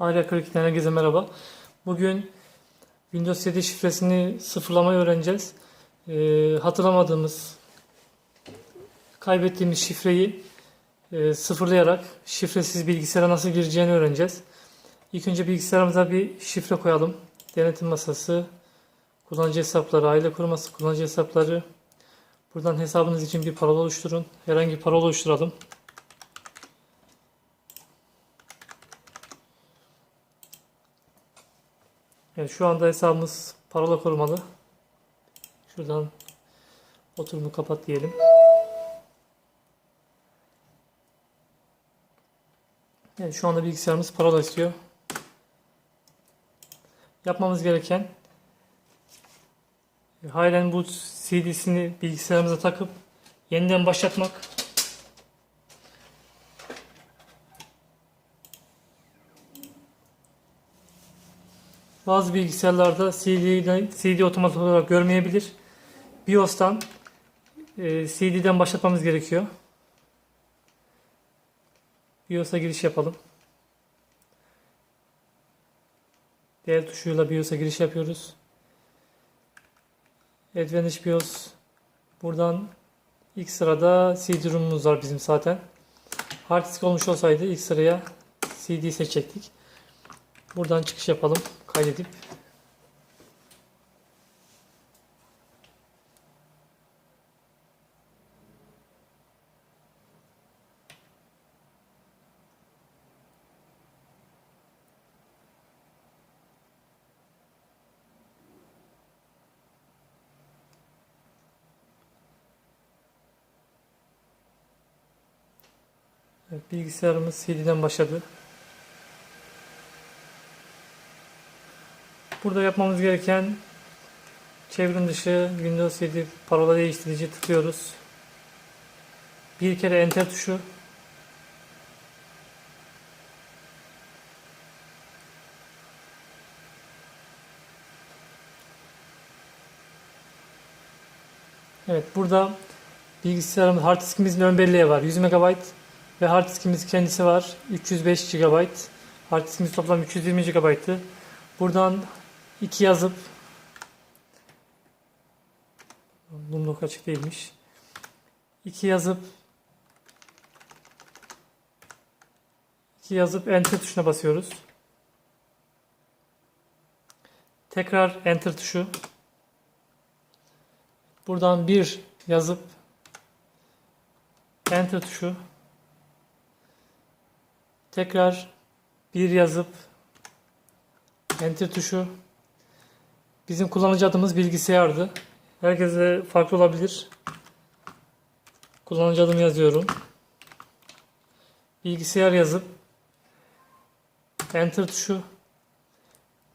Aile Kırık'tan herkese merhaba. Bugün Windows 7 şifresini sıfırlamayı öğreneceğiz. Ee, hatırlamadığımız, kaybettiğimiz şifreyi e, sıfırlayarak şifresiz bilgisayara nasıl gireceğini öğreneceğiz. İlk önce bilgisayarımıza bir şifre koyalım. Denetim masası, kullanıcı hesapları, aile koruması, kullanıcı hesapları. Buradan hesabınız için bir parola oluşturun. Herhangi bir parola oluşturalım. Evet, şu anda hesabımız parola korumalı. Şuradan oturumu kapat diyelim. Evet, şu anda bilgisayarımız parola istiyor. Yapmamız gereken halen bu CD'sini bilgisayarımıza takıp yeniden başlatmak. Bazı bilgisayarlarda CD'den, CD otomatik olarak görmeyebilir. BIOS'tan e, CD'den başlatmamız gerekiyor. BIOS'a giriş yapalım. Diğer tuşuyla BIOS'a giriş yapıyoruz. Advantage BIOS. Buradan ilk sırada CD ROM'umuz var bizim zaten. Hard disk olmuş olsaydı ilk sıraya CD seçecektik. Buradan çıkış yapalım. Kaydedip. Bilgisayarımız CD'den başladı. Burada yapmamız gereken çevrim dışı Windows 7 parola değiştirici tıklıyoruz. Bir kere enter tuşu. Evet burada bilgisayarımız hard diskimizin ön belleği var 100 MB ve hard diskimiz kendisi var 305 GB. Hard diskimiz toplam 320 GB'tı. Buradan 2 yazıp Numlok açık değilmiş. 2 yazıp 2 yazıp enter tuşuna basıyoruz. Tekrar enter tuşu. Buradan 1 yazıp enter tuşu. Tekrar 1 yazıp enter tuşu. Bizim kullanıcı adımız bilgisayardı. Herkese farklı olabilir. Kullanıcı adımı yazıyorum. Bilgisayar yazıp enter tuşu.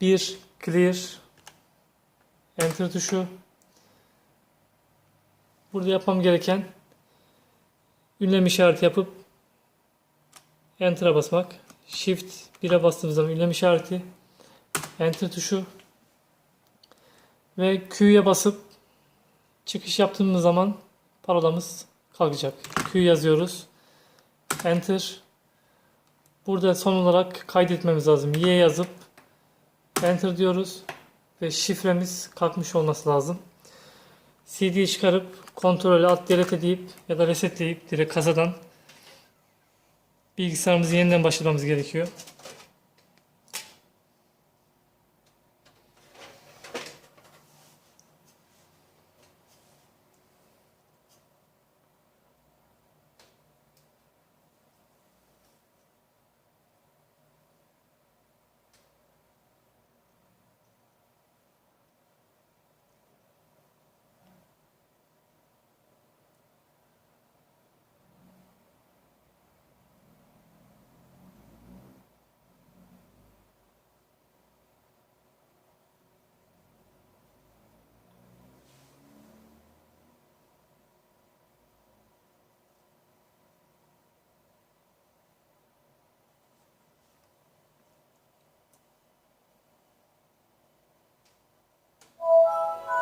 1 clear enter tuşu. Burada yapmam gereken ünlem işareti yapıp enter'a basmak. Shift 1'e bastığımız zaman ünlem işareti enter tuşu ve Q'ya basıp çıkış yaptığımız zaman parolamız kalkacak. Q yazıyoruz. Enter. Burada son olarak kaydetmemiz lazım. Y yazıp Enter diyoruz ve şifremiz kalkmış olması lazım. CD'yi çıkarıp kontrolü alt delete deyip ya da resetleyip direkt kasadan bilgisayarımızı yeniden başlamamız gerekiyor.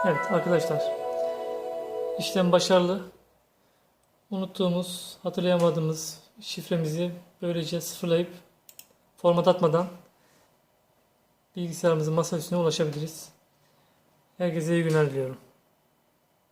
Evet arkadaşlar. işlem başarılı. Unuttuğumuz, hatırlayamadığımız şifremizi böylece sıfırlayıp format atmadan bilgisayarımızın masa üstüne ulaşabiliriz. Herkese iyi günler diliyorum.